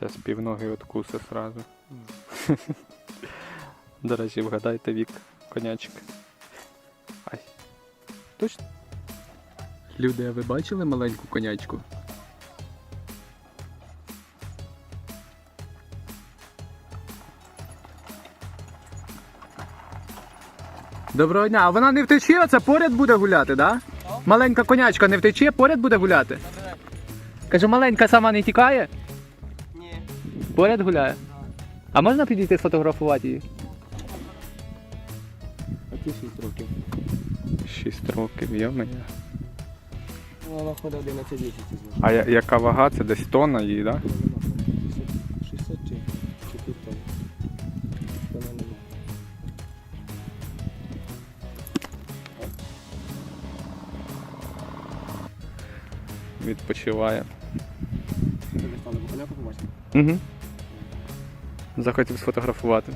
Зараз півноги откуси сразу. До речі, вгадайте вік конячка. Ай. Точно? Люди, а ви бачили маленьку конячку? Доброго дня, а вона не втече, оце поряд буде гуляти, да? Маленька конячка не втече, поряд буде гуляти. Кажу, маленька сама не тікає. Поряд гуляє. А можна підійти сфотографувати її? А ті 6 років. 6 років, йо-моє. Ну, Вона ходить 11 місяців. А я- яка вага? Це десь тонна її, так? Да? Вона нема. 600 600 чи чи півтон. Вона нема. Відпочиває. Ти не стали коняку побачити? Угу. Захотів сфотографувати.